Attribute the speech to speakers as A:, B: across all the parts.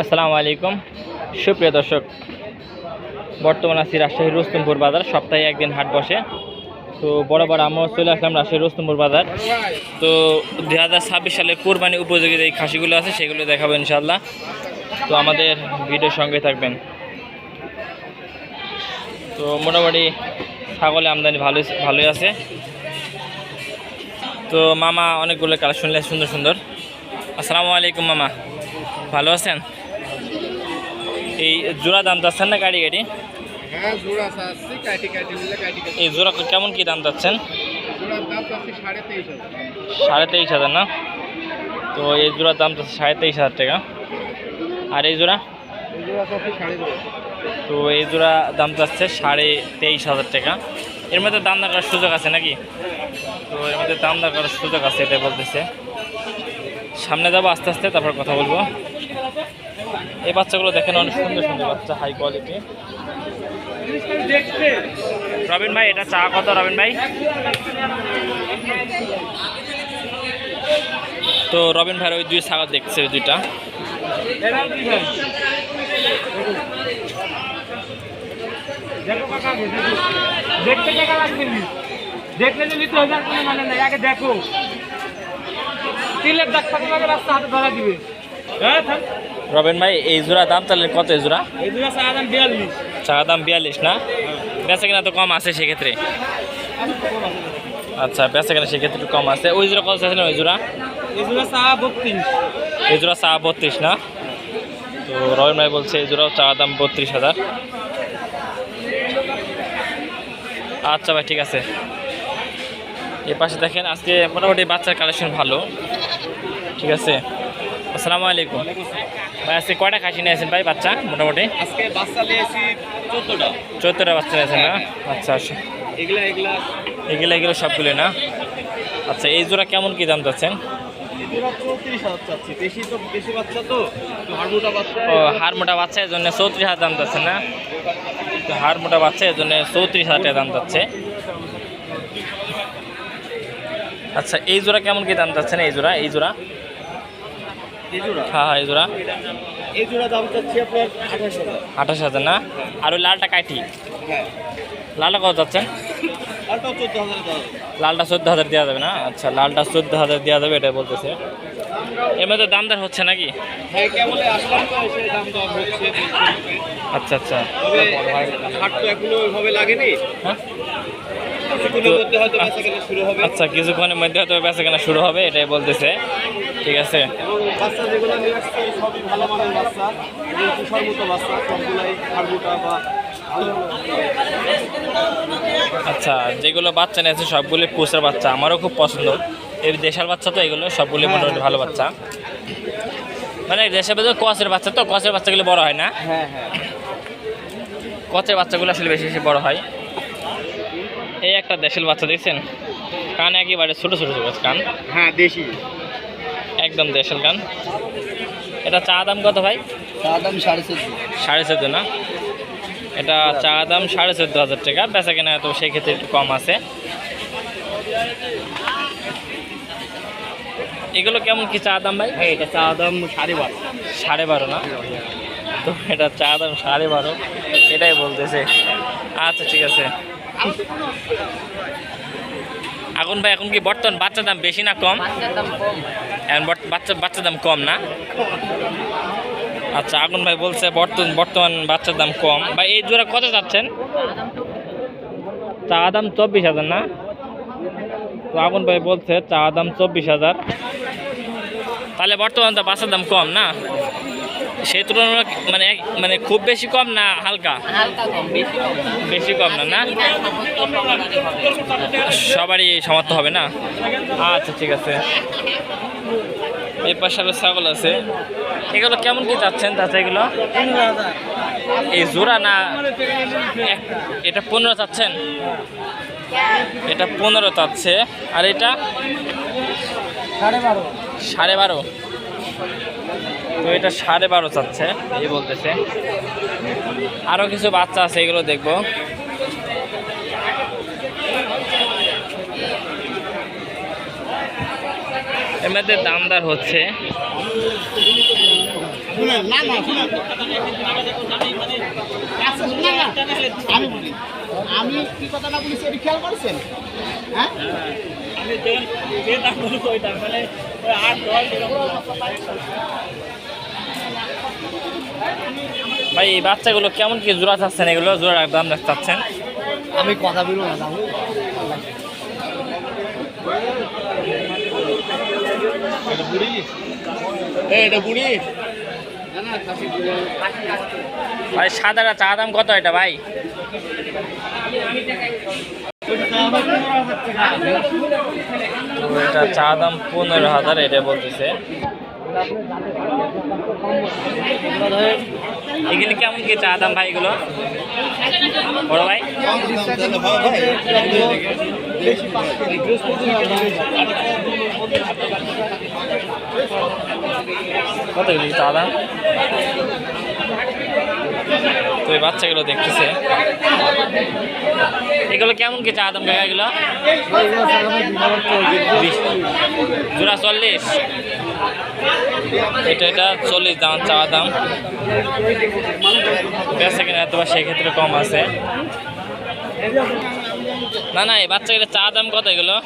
A: আসসালামু আলাইকুম। সুপ্রিয় দর্শক, বর্তমান আছি রাজশাহীর রুস্তমপুর বাজার। সপ্তাহে একদিন হাট বসে। তো বড় বড় আমরা চলে আসলাম রাজশাহীর রুস্তমপুর বাজার। তো দুই হাজার ছাব্বিশ সালে কোরবানি উপযোগী যে খাসিগুলো আছে, সেগুলো দেখাবো ইনশাল্লাহ তো আমাদের ভিডিওর সঙ্গে থাকবেন। তো মোটামুটি ছাগলে আমদানি ভালো ভালোই আছে। তো মামা অনেকগুলো কালেকশন নিয়ে সুন্দর সুন্দর। আসসালামু আলাইকুম মামা। ভালো আছেন? এই জোড়া দাম যাচ্ছেন না গাড়ি গাড়ি?
B: হ্যাঁ
A: এই জোড়া কেমন কি দাম যাচ্ছেন
B: সাড়ে তেইশ হাজার।
A: না? তো এই জোড়ার দাম যাচ্ছে সাড়ে তেইশ হাজার টাকা। আর এই জোড়া? তো এই জোড়া দাম যাচ্ছে সাড়ে তেইশ হাজার টাকা। এর মধ্যে দাম দর করার সুযোগ আছে নাকি? তো এর মধ্যে দাম দর করার সুযোগ আছে, এটাই বলতেছে। সামনে যাব, আস্তে আস্তে তারপর কথা বলব। এই বাচ্চাগুলো দেখেন, অনেক সুন্দর সুন্দর বাচ্চা হাই কোয়ালিটি রবিন ভাই, এটা চা কত রবিন ভাই? তো রবিন ভাইয়ের ওই দুই ছাগল দেখছে, ওই দুইটা।
C: দেখো দেখতে টাকা লাগবে দেখলে যদি তো হাজার কোনো মানে নাই আগে দেখো। তিলের দাগ থাকলে আগে রাস্তা হাতে ধরা দিবে। হ্যাঁ।
A: রবিন ভাই এই জোড়া দাম তাহলে কত এই জোড়া?
C: এই দুটো চা দাম বিয়াল্লিশ।
A: চাকা দাম বিয়াল্লিশ না? বেচা কিনা তো কম আছে সেক্ষেত্রে। আচ্ছা বেচা কিনা সেক্ষেত্রে একটু কম আছে। ওই জোড়া কত চাইছিলেন ওই জোড়া?
C: এই দুটো চা বত্রিশ।
A: এই জোড়া চা বত্রিশ না? তো রবিন ভাই বলছে এই জোড়াও চাওয়া দাম বত্রিশ হাজার। আচ্ছা ভাই ঠিক আছে। এ পাশে দেখেন আজকে মোটামুটি বাচ্চার কালেকশন ভালো। ঠিক আছে? আসসালামু আলাইকুম। ভাই আজকে কয়টা খাসি নিয়েছেন ভাই বাচ্চা মোটামুটি?
B: আজকে বাচ্চা নিয়েছি চোদ্দোটা।
A: চোদ্দটা বাচ্চা নিয়েছেন না? আচ্ছা আচ্ছা।
B: এগুলা এগুলা।
A: এগুলো এগুলো সবগুলো না? আচ্ছা এই জোড়া কেমন কী দাম যাচ্ছেন
B: এগুলা চৌত্রিশ হাজার চাচ্ছি। বেশি তো বেশি বাচ্চা তো হাড়মোটা বাচ্চা
A: ও হাড় মোটা বাচ্চা এর জন্য চৌত্রিশ হাজার দাম যাচ্ছে না? তো বাচ্চা এর জন্য চৌত্রিশ হাজার টাকা দাম যাচ্ছে। আচ্ছা এই জোড়া কেমন কি দাম যাচ্ছে না এই জোড়া? এই জোড়া?
B: জোড়া?
A: হ্যাঁ হ্যাঁ এই জোড়া।
B: এই জোড়া দাম চাচ্ছি আপনার আঠাশ হাজার।
A: আঠাশ হাজার না? আর ওই লালটা কাঠি
B: হ্যাঁ।
A: লালটা কত যাচ্ছেন
B: আরটাও চোদ্দ হাজার দাম
A: লালটা চোদ্দ হাজার দেওয়া যাবে না? আচ্ছা লালটা চোদ্দ হাজার দেওয়া যাবে এটা বলতেছে। এর মধ্যে দাম দর হচ্ছে নাকি?
B: হ্যাঁ
A: আচ্ছা আচ্ছা। হ্যাঁ?
B: কিছুক্ষণের মধ্যে হয়তো বেচা কেনা শুরু হবে।
A: আচ্ছা কিছুক্ষণের মধ্যে হয়তো বেচা কেনা শুরু হবে এটাই বলতেছে। ঠিক আছে।
B: বাচ্চা যেগুলো নিয়ে আসছে সবই ভালো মানের বাচ্চা। বাচ্চা সবগুলাই বা
A: আচ্ছা যেগুলো বাচ্চা নিয়েছে সবগুলি পুষের বাচ্চা। আমারও খুব পছন্দ। এই দেশের বাচ্চা তো এগুলো সবগুলি মোটামুটি ভালো বাচ্চা। মানে দেশের বাচ্চা কচের বাচ্চা তো কচের বাচ্চাগুলো বড় হয় না।
B: হ্যাঁ হ্যাঁ।
A: কচের বাচ্চাগুলো আসলে বেশি বেশি বড় হয়। এই একটা দেশের বাচ্চা দেখছেন? কান একেবারে ছোটো ছোটো ছোটো কান।
B: হ্যাঁ দেশি।
A: একদম দেশের কান। এটা চা দাম কত ভাই?
B: চা দাম সাড়ে চোদ্দ
A: সাড়ে চোদ্দ না? এটা চা দাম সাড়ে চোদ্দ হাজার টাকা বেচা কেনা তো সেই ক্ষেত্রে একটু কম আছে। এগুলো কেমন কি চা দাম ভাই?
B: হ্যাঁ এটা চা দাম সাড়ে বারো।
A: সাড়ে বারো না? তো এটা চা দাম সাড়ে বারো এটাই বলতেছে। আচ্ছা ঠিক আছে। এখন ভাই এখন কি বর্তমান বাচ্চার দাম বেশি না কম? এখন বাচ্চা বাচ্চার দাম কম না? আচ্ছা আগুন ভাই বলছে বর্তমান বর্তমান বাচ্চার দাম কম। ভাই এই জোড়া কত যাচ্ছেন? চা দাম চব্বিশ হাজার না? তো আগুন ভাই বলছে চা দাম চব্বিশ হাজার। তাহলে বর্তমান তো বাচ্চার দাম কম না? সেই তুলনায় মানে মানে খুব বেশি কম না হালকা?
D: বেশি কম। না
A: বেশি কম না না? সবারই সমাপ্ত হবে না? আচ্ছা ঠিক আছে। এই পাশে আরও ছাগল আছে। এগুলো কেমন কি চাচ্ছেন চাচা এগুলো? এই জোড়া না এটা পনেরো চাচ্ছেন? এটা পনেরো চাচ্ছে। আর এটা?
C: সাড়ে বারো।
A: সাড়ে বারো। তো এটা সাড়ে বারো চাচ্ছে। এই বলতেছে। আরও কিছু বাচ্চা আছে এগুলো দেখব। মধ্যে দামদার হচ্ছে।
D: না। আমি হ্যাঁ?
A: ভাই এই বাচ্চাগুলো কেমন কি জোড়া চাচ্ছেন? এগুলো জোড়া দাম চাচ্ছেন?
D: আমি কথা বলব না
A: ভাই, সাদাটা চা দাম কত এটা, ভাই? এটা চা দাম পনেরো হাজার, এটা বলতেছে। এগুলি কেমন কি চা দাম, ভাই, এগুলো? বড় ভাই? কত চা তো এই বাচ্চাগুলো দেখতেছে। এগুলো কেমন কি চা দাম কাকা এগুলো। জোড়া চল্লিশ। এটা এটা চল্লিশ দাম, চা দাম। বেচা কিনা বা সেক্ষেত্রে কম আছে। না না, এই বাচ্চাগুলো চা দাম কত এগুলো?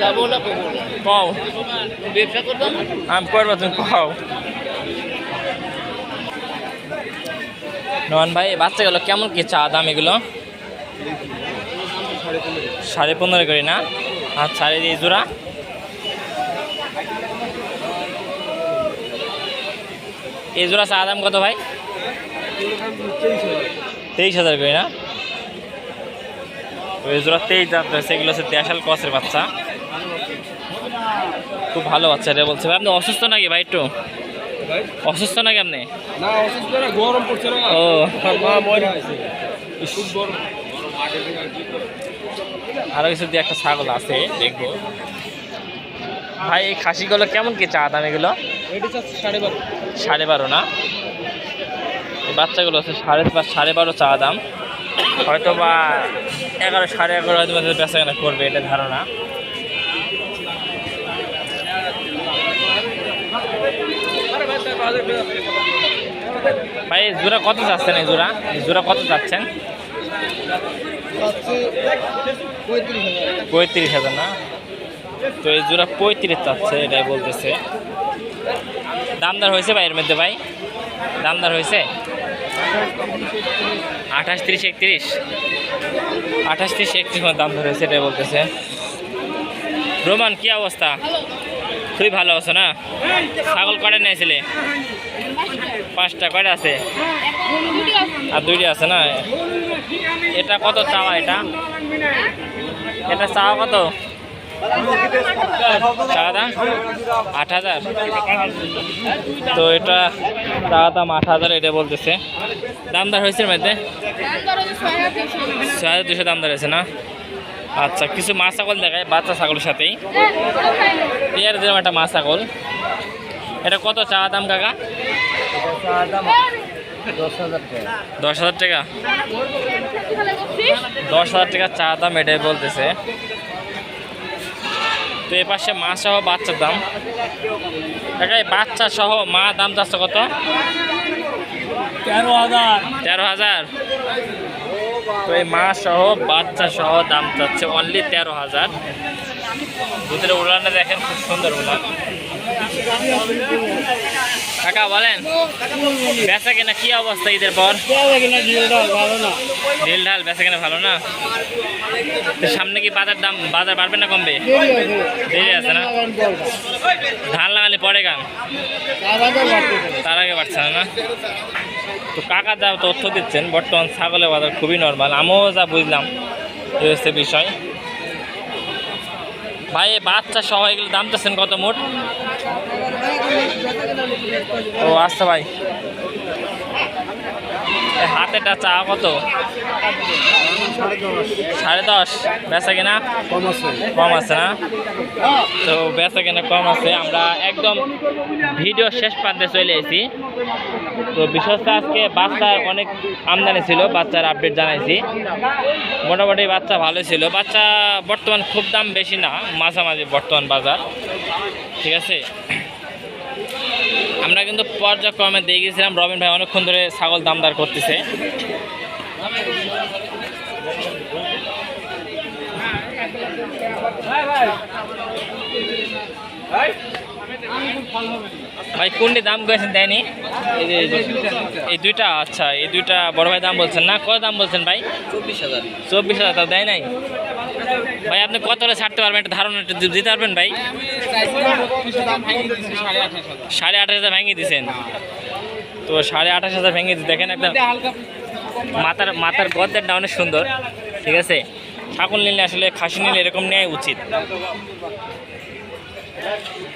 D: যাব না কবো
A: কও
D: ব্যবসা করতাম
A: আমি করব তুমি কও নয়ন ভাই বাচ্চাগুলো কেমন কি চা দাম এগুলো? সাড়ে পনেরো করে না? আর সাড়ে দিয়ে জোড়া? এই জোড়া চা দাম কত ভাই? তেইশ হাজার করে না? এই জোড়া তেইশ হাজার সেগুলো হচ্ছে দেশাল কসের বাচ্চা। খুব ভালো বাচ্চা রে বলছে। ভাই আপনি অসুস্থ নাকি ভাই একটু? অসুস্থ নাকি আপনি?
B: না অসুস্থ না গরম পড়ছে না।
A: ও।
B: মা মরে গেছে। খুব গরম।
A: আরও কিছু দিয়ে একটা ছাগল আছে দেখব। ভাই এই খাসিগুলো কেমন কি চা দাম এগুলো?
B: সাড়ে বারো।
A: সাড়ে বারো না? বাচ্চাগুলো আছে সাড়ে বা সাড়ে বারো চা দাম। হয়তো বা এগারো সাড়ে এগারো হয়তো বেচা কেনা করবে এটা ধারণা। ভাই জোড়া কত চাচ্ছেন এই জোড়া? এই জোড়া কত চাচ্ছেন পঁয়ত্রিশ হাজার না? তো এই জোড়া পঁয়ত্রিশ চাচ্ছে এটাই বলতেছে। দামদার হয়েছে ভাই এর মধ্যে ভাই? দামদার হয়েছে? আঠাশ তিরিশ একত্রিশ। আঠাশ তিরিশ একত্রিশ দাম হয়েছে এটাই বলতেছে। রোমান কি অবস্থা? খুবই ভালো আছো না? ছাগল কটা নিয়েছিলে? পাঁচটা, কয়টা আছে? আর দুইটা আছে না? এটা কত চাওয়া এটা? এটা চাওয়া কত? টাকা দাম? আট হাজার। তো এটা টাকা দাম আট হাজার, এটা বলতেছে। দামদার হয়েছে মধ্যে? ছয় হাজার দুশো দামদার হয়েছে না? আচ্ছা কিছু মা ছাগল দেখায় বাচ্চা ছাগলের সাথেই। পেয়ার দিলাম একটা মা ছাগল। এটা কত চা দাম কাকা? দশ হাজার টাকা। দশ হাজার টাকা চা দাম এটাই বলতেছে। তো এ পাশে মা সহ বাচ্চার দাম। কাকা এই বাচ্চা সহ মা দাম যাচ্ছে কত?
C: তেরো হাজার।
A: তেরো হাজার। তো এই মা সহ, বাচ্চা সহ দাম যাচ্ছে অনলি তেরো হাজার। দুধের উড়ানে দেখেন খুব সুন্দর উড়ান কাকা বলেন, বেচা কেনা কি অবস্থা ঈদের পর? ঢিল ঢাল, বেচা কেনা ভালো না? সামনে কি বাজার দাম, বাজার বাড়বে না কমবে? দেরি আছে না? ধান লাগালে পরে গান। তার আগে বাড়ছে না? তো কাকা যা তথ্য দিচ্ছেন, বর্তমান ছাগলের বাজার খুবই নর্মাল আমিও যা বুঝলাম এই হচ্ছে বিষয়। ভাই বাচ্চা সহ এগুলো দাম চাচ্ছেন কত মোট? ও আচ্ছা ভাই। হাতেটা চা কত?
B: সাড়ে দশ।
A: বেচা কিনা?
B: কম আছে।
A: কম আছে না? তো বেচা কেনা কম আছে। আমরা একদম ভিডিও শেষ প্রান্তে চলে এসেছি। তো বিশেষ করে আজকে বাচ্চার অনেক আমদানি ছিল বাচ্চার আপডেট জানাইছি। মোটামুটি বাচ্চা ভালো ছিল। বাচ্চা বর্তমান খুব দাম বেশি না মাঝামাঝি বর্তমান বাজার। ঠিক আছে? আমরা কিন্তু পর্যায়ক্রমে দিয়ে গেছিলাম রবিন ভাই অনেকক্ষণ ধরে ছাগল দামদার করতেছে। ভাই কোনটি দাম করেছেন দেয়নি? এই দুইটা আচ্ছা এই দুইটা বড় ভাই দাম বলছেন না কত দাম বলছেন ভাই? চব্বিশ হাজার। চব্বিশ হাজার তা দেয় নাই? ভাই আপনি কত হলে ছাড়তে পারবেন? একটা ধারণা দিতে পারবেন ভাই? সাড়ে আঠাশ হাজার ভেঙে দিয়েছেন। তো সাড়ে আঠাশ হাজার ভেঙে দেখেন একটা মাথার মাথার গদ্দারটা অনেক সুন্দর ঠিক আছে? ছাগল নিলে আসলে খাসি নিলে এরকম নেওয়াই উচিত।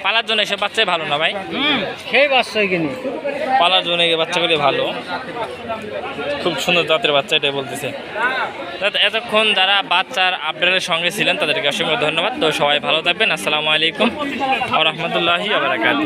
A: পালার জন্য এসব বাচ্চাই ভালো না ভাই?
C: সেই বাচ্চা কিনে
A: পালার জন্য এই বাচ্চাগুলি ভালো। খুব সুন্দর জাতের বাচ্চা এটাই বলতেছে। এতক্ষণ যারা বাচ্চার আপডেটের সঙ্গে ছিলেন তাদেরকে অসংখ্য ধন্যবাদ। তো সবাই ভালো থাকবেন। আসসালামু আলাইকুম রহমতুল্লাহি আবরাকাতু